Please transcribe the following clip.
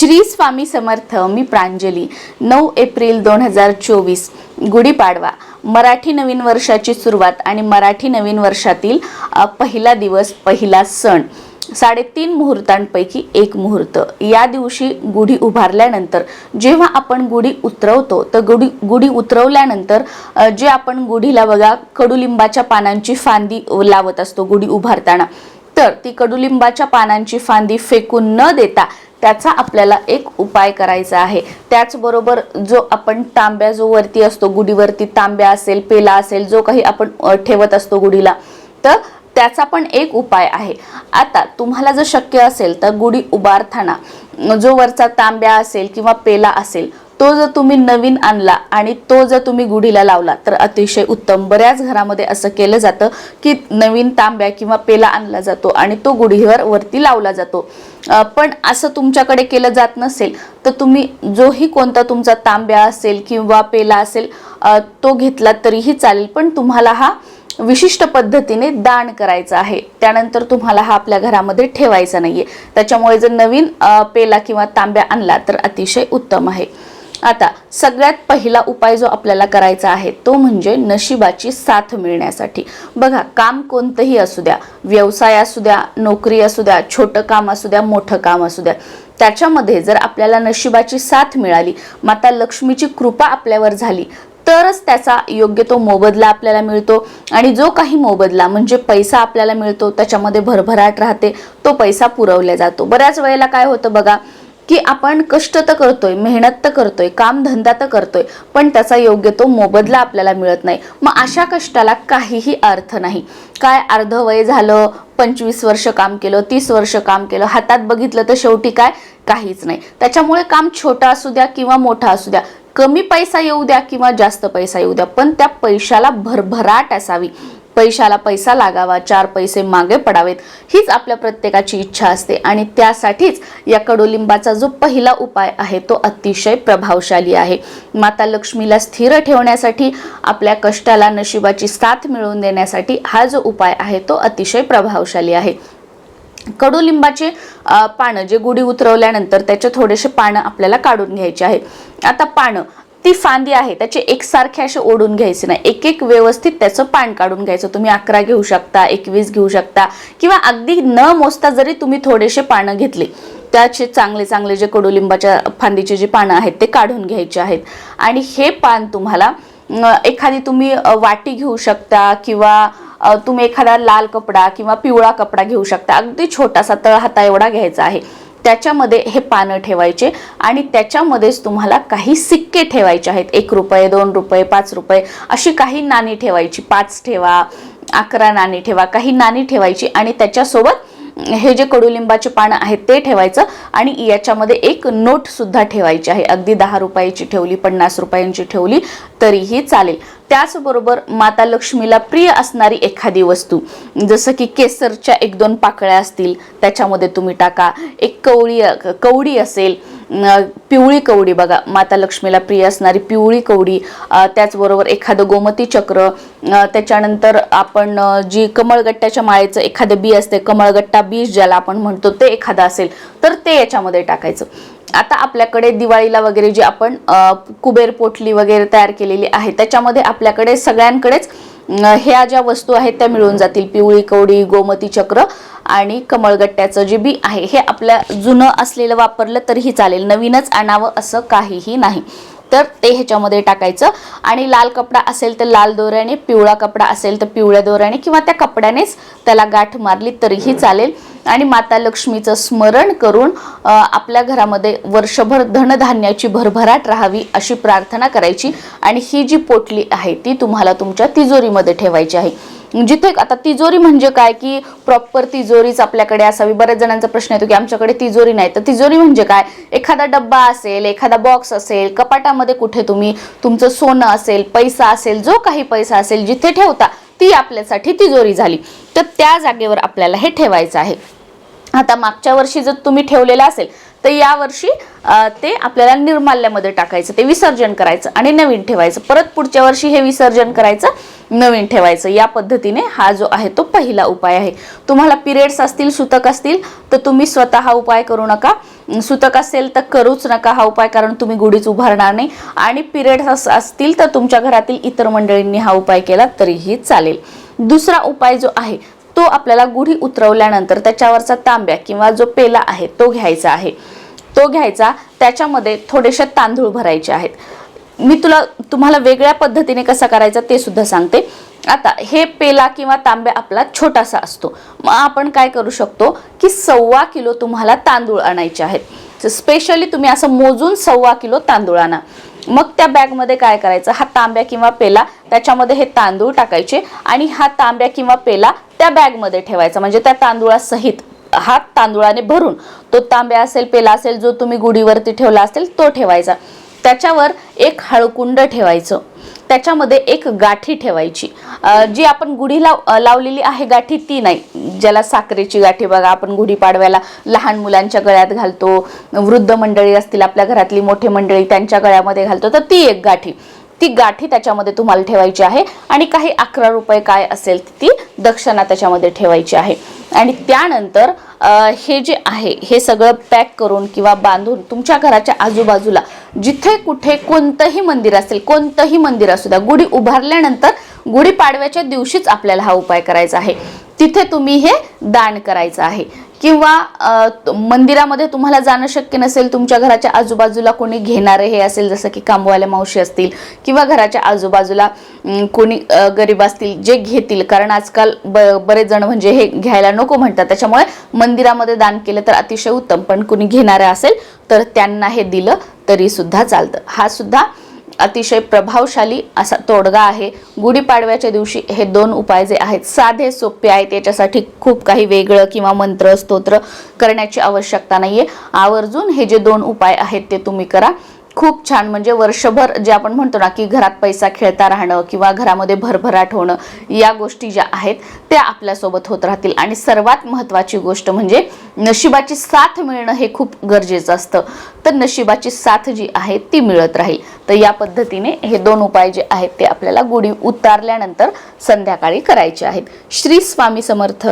श्री स्वामी समर्थ मी प्रांजली. नऊ एप्रिल दोन हजार चोवीस. गुढीपाडवा. मराठी नवीन वर्षाची सुरुवात आणि मराठी नवीन वर्षातील पहिला दिवस पहिला सण. साडेतीन मुहूर्तांपैकी एक मुहूर्त. या दिवशी गुढी उभारल्यानंतर जेव्हा आपण गुढी उतरवतो तर गुढी गुढी उतरवल्यानंतर जे आपण गुढीला बघा कडुलिंबाच्या पानांची फांदी लावत असतो गुढी उभारताना. तर ती कडुलिंबाच्या पानांची फांदी फेकून न देता त्याचा आपल्याला एक उपाय करायचा आहे. त्याचबरोबर जो आपण तांब्या जो वरती असतो गुढीवरती तांब्या असेल पेला असेल जो काही आपण ठेवत असतो गुढीला तर त्याचा पण एक उपाय आहे. आता तुम्हाला जर शक्य असेल तर गुढी उभारताना जो वरचा तांब्या असेल किंवा पेला असेल तो जर तुम्ही नवीन आणला आणि तो जर तुम्ही गुढीला लावला तर अतिशय उत्तम. बऱ्याच घरामध्ये असं केलं जातं की नवीन तांब्या किंवा पेला आणला जातो आणि तो गुढीवर वरती लावला जातो. पण असं तुमच्याकडे केलं जात नसेल तर तुम्ही जोही कोणता तुमचा तांब्या असेल किंवा पेला असेल तो घेतला तरीही चालेल पण तुम्हाला हा विशिष्ट पद्धतीने दान करायचं आहे. त्यानंतर तुम्हाला हा आपल्या घरामध्ये ठेवायचा नाहीये. त्याच्यामुळे जर नवीन पेला किंवा तांब्या आणला तर अतिशय उत्तम आहे. आता सगळ्यात पहिला उपाय जो आपल्याला करायचा आहे तो म्हणजे नशिबाची साथ मिळण्यासाठी. बघा काम कोणतंही असू द्या व्यवसाय असू द्या नोकरी असू द्या छोटं काम असू द्या मोठं काम असू द्या त्याच्यामध्ये जर आपल्याला नशिबाची साथ मिळाली माता लक्ष्मीची कृपा आपल्यावर झाली तरच त्याचा योग्य तो मोबदला आपल्याला मिळतो. आणि जो काही मोबदला म्हणजे पैसा आपल्याला मिळतो त्याच्यामध्ये भरभराट राहते तो पैसा पुरवला जातो. बऱ्याच वेळेला काय होतं बघा की आपण कष्ट तर करतोय मेहनत तर करतोय काम धंदा तर करतोय पण त्याचा योग्य तो मोबदला आपल्याला मिळत नाही. मग अशा कष्टाला काहीही अर्थ नाही. काय अर्ध वय झालं पंचवीस वर्ष काम केलं तीस वर्ष काम केलं हातात बघितलं तर शेवटी काय? काहीच नाही. त्याच्यामुळे काम छोटं असू द्या किंवा मोठा असू द्या कमी पैसा येऊ द्या किंवा जास्त पैसा येऊ द्या पण त्या पैशाला भरभराट असावी. पैशाला पैसा लागावा चार पैसे मागे पडावेत हीच आपल्या प्रत्येकाची इच्छा असते. आणि त्यासाठीच या कडुलिंबाचा जो पहिला उपाय आहे तो अतिशय प्रभावशाली आहे. माता लक्ष्मीला स्थिर ठेवण्यासाठी आपल्या कष्टाला नशिबाची साथ मिळवून देण्यासाठी हा जो उपाय आहे तो अतिशय प्रभावशाली आहे. कडुलिंबाचे पानं जे गुढी उतरवल्यानंतर त्याचे थोडेसे पानं आपल्याला काढून घ्यायचे आहे. आता पानं ती फांदी आहे त्याचे एकसारखे असे ओढून घ्यायचे नाही. एक एक व्यवस्थित त्याचं पान काढून घ्यायचं. तुम्ही अकरा घेऊ शकता एकवीस घेऊ शकता किंवा अगदी न मोजता जरी तुम्ही थोडेसे पानं घेतली त्याचे चांगले चांगले जे कडुलिंबाच्या फांदीचे जे पानं आहेत ते काढून घ्यायचे आहेत. आणि हे पान तुम्हाला एखादी तुम्ही वाटी घेऊ शकता किंवा तुम्ही एखादा लाल कपडा किंवा पिवळा कपडा घेऊ शकता. अगदी छोटासा तळ हाता एवढा घ्यायचा आहे. त्याच्यामध्ये हे पानं ठेवायचे आणि त्याच्यामध्येच तुम्हाला काही सिक्के ठेवायचे आहेत. एक रुपये दोन रुपये पाच रुपये अशी काही नाणी ठेवायची. पाच ठेवा अकरा नाणी ठेवा काही नाणी ठेवायची आणि त्याच्यासोबत हे जे कडुलिंबाचे पानं आहेत ते ठेवायचं आणि याच्यामध्ये एक नोट सुद्धा ठेवायची आहे. अगदी दहा रुपयाची ठेवली पन्नास रुपयांची ठेवली तरीही चालेल. त्याचबरोबर माता लक्ष्मीला प्रिय असणारी एखादी वस्तू जसं की केसरच्या एक दोन पाकळ्या असतील त्याच्यामध्ये तुम्ही टाका. एक कवळी कवडी असेल पिवळी कवडी बघा माता लक्ष्मीला प्रिय असणारी पिवळी कवडी त्याचबरोबर एखादं गोमती चक्र त्याच्यानंतर आपण जी कमळगट्ट्याच्या माळेचं एखादं बी असते कमळगट्टा बीज ज्याला आपण म्हणतो ते एखादं असेल तर ते याच्यामध्ये टाकायचं. आता आपल्याकडे दिवाळीला वगैरे जी आपण कुबेर पोटली वगैरे तयार केलेली आहे त्याच्यामध्ये आपल्याकडे सगळ्यांकडेच ह्या ज्या वस्तू आहेत त्या मिळून जातील. पिवळी कवडी गोमती चक्र आणि कमळगट्ट्याचं जे बी आहे हे आपल्या जुनं असलेलं वापरलं तरीही चालेल. नवीनच आणावं असं काहीही नाही. तर ते ह्याच्यामध्ये टाकायचं. आणि लाल कपडा असेल तर लाल दोऱ्याने पिवळा कपडा असेल तर पिवळ्या दोऱ्याने किंवा त्या कपड्यानेच त्याला गाठ मारली तरीही चालेल. आणि माता लक्ष्मीचं स्मरण करून आपल्या घरामध्ये वर्षभर धनधान्याची भरभराट राहावी अशी प्रार्थना करायची. आणि ही जी पोटली आहे ती तुम्हाला तुमच्या तिजोरीमध्ये ठेवायची आहे. जिथे आता तिजोरी म्हणजे काय? की प्रॉपर तिजोरीच आपल्याकडे असावी. बऱ्याच जणांचा प्रश्न येतो की आमच्याकडे तिजोरी नाही. तर तिजोरी म्हणजे काय? एखादा डब्बा असेल एखादा बॉक्स असेल कपाटामध्ये कुठे तुम्ही तुमचं सोनं असेल पैसा असेल जो काही पैसा असेल जिथे ठेवता ती आपल्यासाठी तिजोरी झाली. तर त्या जागेवर आपल्याला हे ठेवायचं आहे. आता मागच्या वर्षी जर तुम्ही ठेवलेला असेल तर यावर्षी ते आपल्याला निर्माल्यामध्ये टाकायचं. ते विसर्जन करायचं आणि नवीन ठेवायचं. परत पुढच्या वर्षी हे विसर्जन करायचं नवीन ठेवायचं. या पद्धतीने हा जो आहे तो पहिला उपाय आहे. तुम्हाला पिरियड्स असतील सुतक असतील तर तुम्ही स्वतः हा उपाय करू नका. सुतक असेल तर करूच नका हा उपाय कारण तुम्ही गुढीच उभारणार नाही. आणि पिरियड्स असतील तर तुमच्या घरातील इतर मंडळींनी हा उपाय केला तरीही चालेल. दुसरा उपाय जो आहे तो आपल्याला गुढी उतरवल्यानंतर त्याच्यावरचा तांब्या किंवा जो पेला आहे तो घ्यायचा आहे. तो घ्यायचा त्याच्यामध्ये थोडेसे तांदूळ भरायचे आहेत. मी तुला तुम्हाला वेगळ्या पद्धतीने कसा करायचा ते सुद्धा सांगते. आता हे पेला किंवा तांब्या आपला छोटासा असतो. मग आपण काय करू शकतो की सव्वा किलो तुम्हाला तांदूळ आणायचे आहेत. स्पेशली तुम्ही असं मोजून सव्वा किलो तांदूळ आणा. मग त्या बॅगमध्ये काय करायचं? हा तांब्या किंवा पेला त्याच्यामध्ये हे तांदूळ टाकायचे आणि हा तांब्या किंवा पेला त्या बॅगमध्ये ठेवायचा. म्हणजे त्या तांदुळासहित हात तांदुळाने भरून तो तांब्या असेल पेला असेल जो तुम्ही गुढीवरती ठेवला असेल तो ठेवायचा. त्याच्यावर एक हळकुंड ठेवायचं. त्याच्यामध्ये एक गाठी ठेवायची. जी आपण गुढी लाव लावलेली आहे गाठी ती नाही. ज्याला साखरेची गाठी बघा आपण गुढी पाडव्याला लहान मुलांच्या गळ्यात घालतो वृद्ध मंडळी असतील आपल्या घरातली मोठे मंडळी त्यांच्या गळ्यामध्ये घालतो तर ती एक गाठी. ती गाठी त्याच्यामध्ये तुम्हाला ठेवायची आहे आणि काही अकरा रुपये काय असेल ती दक्षिणा त्याच्यामध्ये ठेवायची आहे. आणि त्यानंतर हे जे आहे हे सगळं पॅक करून किंवा बांधून तुमच्या घराच्या आजूबाजूला जिथे कुठे कोणतंही मंदिर असेल कोणतंही मंदिर असू द्या गुढी उभारल्यानंतर गुढीपाडव्याच्या दिवशीच आपल्याला हा उपाय करायचा आहे. तिथे तुम्ही हे दान करायचं आहे. किंवा मंदिरामध्ये तुम्हाला जाणं शक्य नसेल तुमच्या घराच्या आजूबाजूला कोणी घेणारे हे असेल जसं की कामवाल्या मावशी असतील किंवा घराच्या आजूबाजूला कोणी गरीब असतील जे घेतील. कारण आजकाल ब बरेच जण म्हणजे हे घ्यायला नको म्हणतात. त्याच्यामुळे मंदिरामध्ये दान केलं तर अतिशय उत्तम. पण कोणी घेणारे असेल तर त्यांना हे दिलं तरी सुद्धा चालतं. हा सुद्धा अतिशय प्रभावशाली असा तोडगा आहे. गुढीपाडव्याच्या दिवशी हे दोन उपाय जे आहेत साधे सोपे आहेत. याच्यासाठी खूप काही वेगळं किंवा मंत्र स्तोत्र करण्याची आवश्यकता नाहीये. आवर्जून हे जे दोन उपाय आहेत ते तुम्ही करा. खूप छान. म्हणजे वर्षभर जे आपण म्हणतो ना की घरात पैसा खेळता राहणं किंवा घरामध्ये भरभराट होणं या गोष्टी ज्या आहेत त्या आपल्यासोबत होत राहतील. आणि सर्वात महत्त्वाची गोष्ट म्हणजे नशिबाची साथ मिळणं हे खूप गरजेचं असतं. तर नशिबाची साथ जी आहे ती मिळत राहील. तर या पद्धतीने हे दोन उपाय जे आहेत ते आपल्याला गुढी उतारल्यानंतर संध्याकाळी करायचे आहेत. श्री स्वामी समर्थ.